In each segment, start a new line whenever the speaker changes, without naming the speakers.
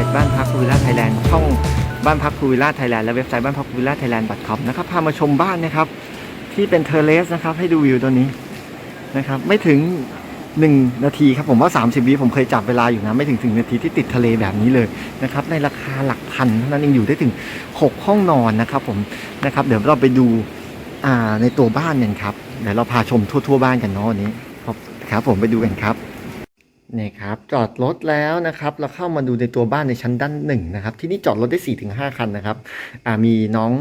เทศบ้านพักพูวิลล่าไทยแลนด์ช่องบ้านพักพูวิลล่าไทยแลนด์และเว็บไซต์บ้านพักพูวิลล่าไทยแลนด์ .com นะครับพามาชมบ้านนะครับ ที่เป็นเทเลสนะครับ ให้ดูวิวตัวนี้นะครับ ไม่ถึง 1 นาทีครับผมว่า 30 วิผมเคยจับเวลาอยู่นะไม่ถึงถึงนาทีที่ติดทะเลแบบนี้เลยนะครับ ในราคาหลักพันเท่านั้นเองอยู่ได้ถึง 6 ห้องนอนนะครับผมนะครับ เดี๋ยวเราไปดูในตัวบ้านกันครับเดี๋ยวเราพาชมทั่ว ๆ บ้านกันเนาะวันนี้ครับผมไปดูกันครับ นี่ครับจอดรถแล้วนะครับเราเข้ามาดูในตัวบ้านในชั้นด้านหนึ่งนะครับ ที่นี่จอดรถได้4ี่ถึงห้าคันนะครับอ่ามีน้อง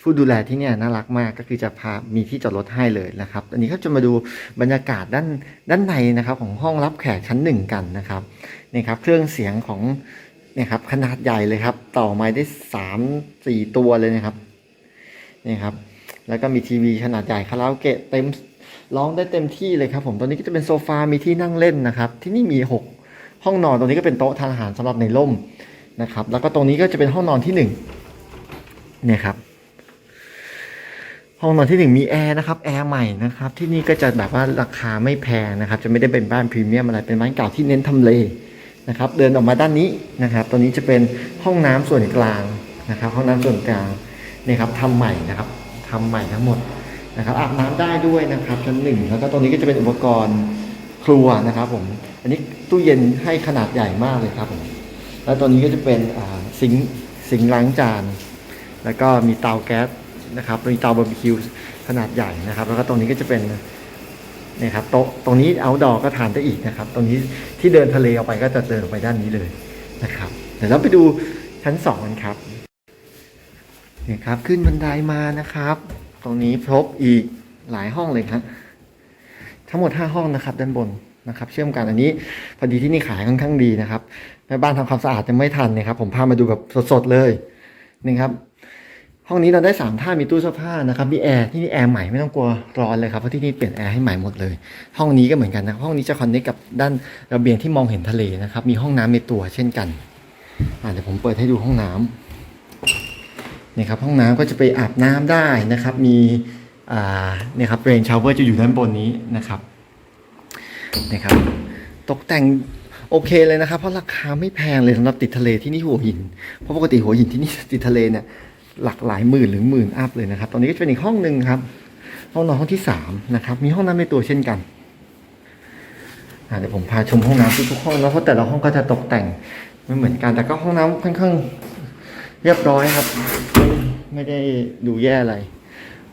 ผู้ดูแลที่เนี่ยน่ารักมากก็คือจะพามีที่จอดรถให้เลยนะครับ อันนี้ก็จะมาดูบรรยากาศด้านด้านในนะครับ ของห้องรับแขกชั้นหนึ่งกันนะครับนี่ครับ เครื่องเสียงของเนี่ยครับขนาดใหญ่เลยครับ ต่อไม้ได้สามสี่ตัวเลยนะครับนี่ครับ แล้วก็มีทีวีขนาดใหญ่คาราโอเกะเต็ม ร้องได้เต็มที่เลยครับผมตอนนี้ก็จะเป็นโซฟา มีที่นั่งเล่นนะครับ ที่นี่มี 6 ห้องนอนตรงนี้ก็เป็นโต๊ะทานอาหารสำหรับในร่มนะครับ แล้วก็ตรงนี้ก็จะเป็นห้องนอนที่1เนี่ยครับ ห้องนอนที่ 1 มีแอร์นะครับ แอร์ใหม่นะครับ ที่นี่ก็จะแบบว่าราคาไม่แพงนะครับ จะไม่ได้เป็นบ้านพรีเมียมอะไร เป็นบ้านเก่าที่เน้นทำเลนะครับ เดินออกมาด้านนี้นะครับ ตัวนี้จะเป็นห้องน้ำส่วนกลางนะครับ ห้องน้ำส่วนกลางนี่ครับทำใหม่นะครับทำใหม่ทั้งหมด นะครับอาบน้ำได้ด้วยนะครับชั้นหนึ่งแล้วก็ตรงนี้ก็จะเป็นอุปกรณ์ครัวนะครับผมอันนี้ตู้เย็นให้ขนาดใหญ่มากเลยครับผมแล้วตัวนี้ก็จะเป็นอ่าซิงค์ซิงล้างจาน แล้วก็มีเตาแก๊สนะครับมีเตาบาร์บีคิวขนาดใหญ่นะครับ แล้วก็ตรงนี้ก็จะเป็นนี่ครับโต๊ะตรงนี้เอาดอก็ทานได้อีกนะครับ ตรงนี้ที่เดินทะเลออกไปก็จะเดินออกไปด้านนี้เลยนะครับเดี๋ยวเราไปดูชั้นสองกันครับนี่ครับขึ้นบันไดมานะครับ ตรงนี้พบอีกหลายห้องเลยครับทั้งหมด 5 ห้องนะครับ ด้านบนนะครับ เชื่อมกันอันนี้พอดีที่นี่ขายค่อนข้างดีนะครับแม่บ้านทำความสะอาดยังไม่ทันนะครับ ผมพามาดูแบบสดๆเลยนี่ครับ ห้องนี้เราได้สามท่ามีตู้เสื้อผ้านะครับมีแอร์ที่นี่แอร์ใหม่ไม่ต้องกลัวร้อนเลยครับเพราะที่นี่เปลี่ยนแอร์ให้ใหม่หมดเลย ห้องนี้ก็เหมือนกันนะห้องนี้จะคอนเนคกับด้านระเบียงที่มองเห็นทะเลนะครับ มีห้องน้ำในตัวเช่นกันอ่าเดี๋ยวผมเปิดให้ดูห้องน้ำ นี่ครับห้องน้ำก็จะไปอาบน้ำได้นะครับ มีอ่าเนี่ยครับเรนชาวเวอร์จะอยู่ด้านบนนี้นะครับนี่ครับ ตกแต่งโอเคเลยนะครับ เพราะราคาไม่แพงเลยสำหรับติดทะเลที่นี่หัวหิน เพราะปกติหัวหินที่นี่ติดทะเลเนี่ยหลักหลายหมื่นหรือหมื่นอัพเลยนะครับ ตอนนี้ก็จะเป็นอีกห้องหนึ่งครับ ห้องนอนห้องที่สามนะครับ มีห้องน้ำในตัวเช่นกันเดี๋ยวผมพาชมห้องน้ำทุกๆห้องนะเพราะแต่ละห้องก็จะตกแต่งไม่เหมือนกัน แต่ก็ห้องน้ำค่อนข้าง เรียบร้อยครับ ไม่ได้ดูแย่อะไร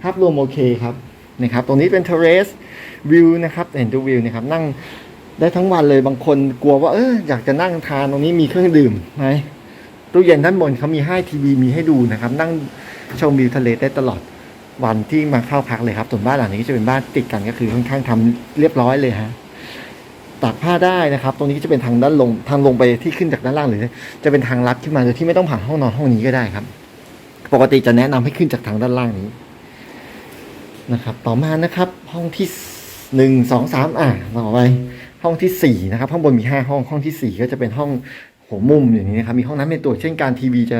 ภาพรวมโอเคครับนะครับ ตรงนี้เป็น terrace view นะครับเห็นดูวิวนะครับ นั่งได้ทั้งวันเลยบางคนกลัวว่าเอออยากจะนั่งทานตรงนี้มีเครื่องดื่มไหมตู้เย็นด้านบนเขามีให้ทีวีมีให้ดูนะครับ นั่งชมวิวทะเลได้ตลอดวันที่มาเข้าพักเลยครับส่วนบ้านหลังนี้จะเป็นบ้านติดกันก็คือค่อนข้างทำเรียบร้อยเลยฮะ ตากผ้าได้นะครับ ตรงนี้จะเป็นทางด้านลงทางลงไปที่ขึ้นจากด้านล่างหรือ จะเป็นทางลัดขึ้นมาโดยที่ไม่ต้องผ่านห้องนอนห้องนี้ก็ได้ครับ ปกติจะแนะนำให้ขึ้นจากทางด้านล่างนี้นะครับ ต่อมานะครับ ห้องที่หนึ่งสองสามอะต่อไปห้องที่สี่นะครับข้างบนมีห้าห้องห้องที่สี่ก็จะเป็นห้องหัวมุมอย่างนี้นะครับมีห้องน้ำในตัวเช่นการทีวีจะ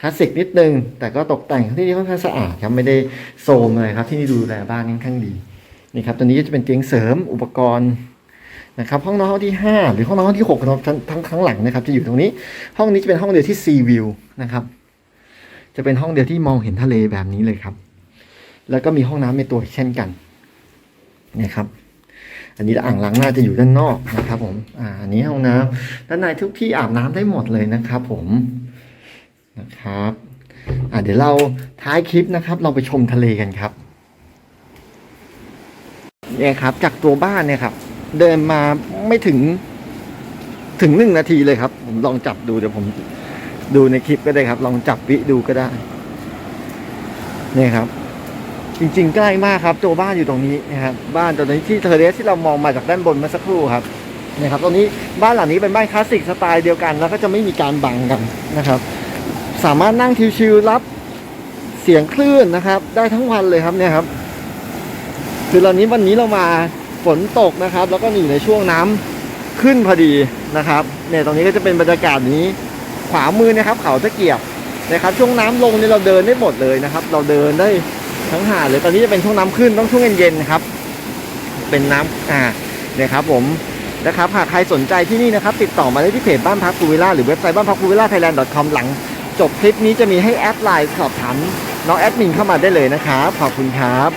คลาสสิกนิดนึง แต่ก็ตกแต่งที่นี่ค่อนข้างสะอาดครับไม่ได้โซมเลยครับที่นี่ดูแลบ้านค่อนข้างดีนี่ครับตัวนี้จะเป็นเตียงเสริมอุปกรณ์ นะครับห้องนอนห้องที่ 5 หรือห้องนอนห้องที่6นะครับทั้งทั้งทั้งหลังนะครับ จะอยู่ตรงนี้ ห้องนี้จะเป็นห้องเดียวที่ Sea View นะครับ จะเป็นห้องเดียวที่มองเห็นทะเลแบบนี้เลยครับ แล้วก็มีห้องน้ำในตัวเช่นกันเนี่ยครับ อันนี้อ่างล้างหน้าจะอยู่ด้านนอกนะครับ ผม อ่าอันนี้ห้องน้ำด้านในทุกที่อาบน้ำได้หมดเลยนะครับ ผมนะครับอ่าเดี๋ยวเราท้ายคลิปนะครับ เราไปชมทะเลกันครับเนี่ยครับ จากตัวบ้านเนี่ยครับ เดินมาไม่ถึงถึงหนึ่งนาทีเลยครับ ผมลองจับดูเดี๋ยวผมดูในคลิปก็ได้ครับ ลองจับวิดูก็ได้เนี่ยครับ จริง ๆ ใกล้มากครับตัวบ้านอยู่ตรงนี้นะครับ บ้านตัวนี้ที่เทอเรสที่เรามองมาจากด้านบนเมื่อสักครู่ครับเนี่ยครับตรงนี้บ้านหลังนี้เป็นบ้านคลาสสิกสไตล์เดียวกัน แล้วก็จะไม่มีการบังกันนะครับ สามารถนั่งชิวๆรับเสียงคลื่นนะครับ ได้ทั้งวันเลยครับเนี่ยครับคือตอนนี้วันนี้เรามา ฝนตกนะครับ แล้วก็อยู่ในช่วงน้ำขึ้นพอดีนะครับเนี่ยตรงนี้ก็จะเป็นบรรยากาศนี้ ขวามือนะครับเขาตะเกียบนะครับ ช่วงน้ำลงเนี่ยเราเดินได้หมดเลยนะครับ เราเดินได้ทั้งหาดเลยตอนนี้จะเป็นช่วงน้ำขึ้นต้องช่วงเย็นๆครับ เป็นน้ำอ่าเนี่ยครับผมนะครับหากใครสนใจที่นี่นะครับ ติดต่อมาได้ที่เพจบ้านพักพูวิลล่าหรือเว็บไซต์บ้านพักพูวิลล่าไทยแลนด์ .com หลัง จบคลิปนี้จะมีให้แอดไลน์สอบถามน้องแอดมินเข้ามาได้เลยนะครับขอบคุณครับ